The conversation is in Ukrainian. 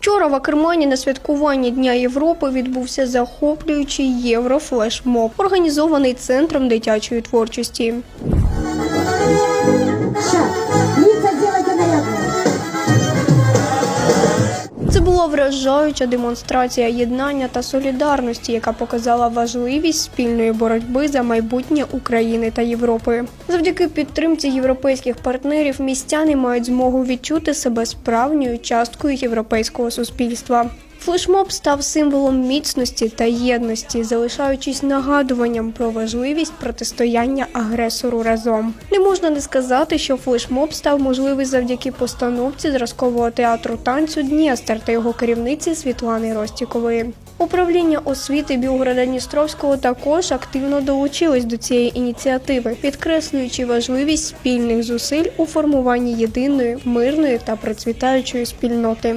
Вчора в Акермані на святкуванні Дня Європи відбувся захоплюючий єврофлешмоб, організований центром дитячої творчості. Була вражаюча демонстрація єднання та солідарності, яка показала важливість спільної боротьби за майбутнє України та Європи. Завдяки підтримці європейських партнерів містяни мають змогу відчути себе справжньою часткою європейського суспільства. Флешмоб став символом міцності та єдності, залишаючись нагадуванням про важливість протистояння агресору разом. Не можна не сказати, що флешмоб став можливий завдяки постановці зразкового театру танцю Дністер та його керівниці Світлани Ростікової. Управління освіти Білгорода Дністровського також активно долучилось до цієї ініціативи, підкреслюючи важливість спільних зусиль у формуванні єдиної, мирної та процвітаючої спільноти.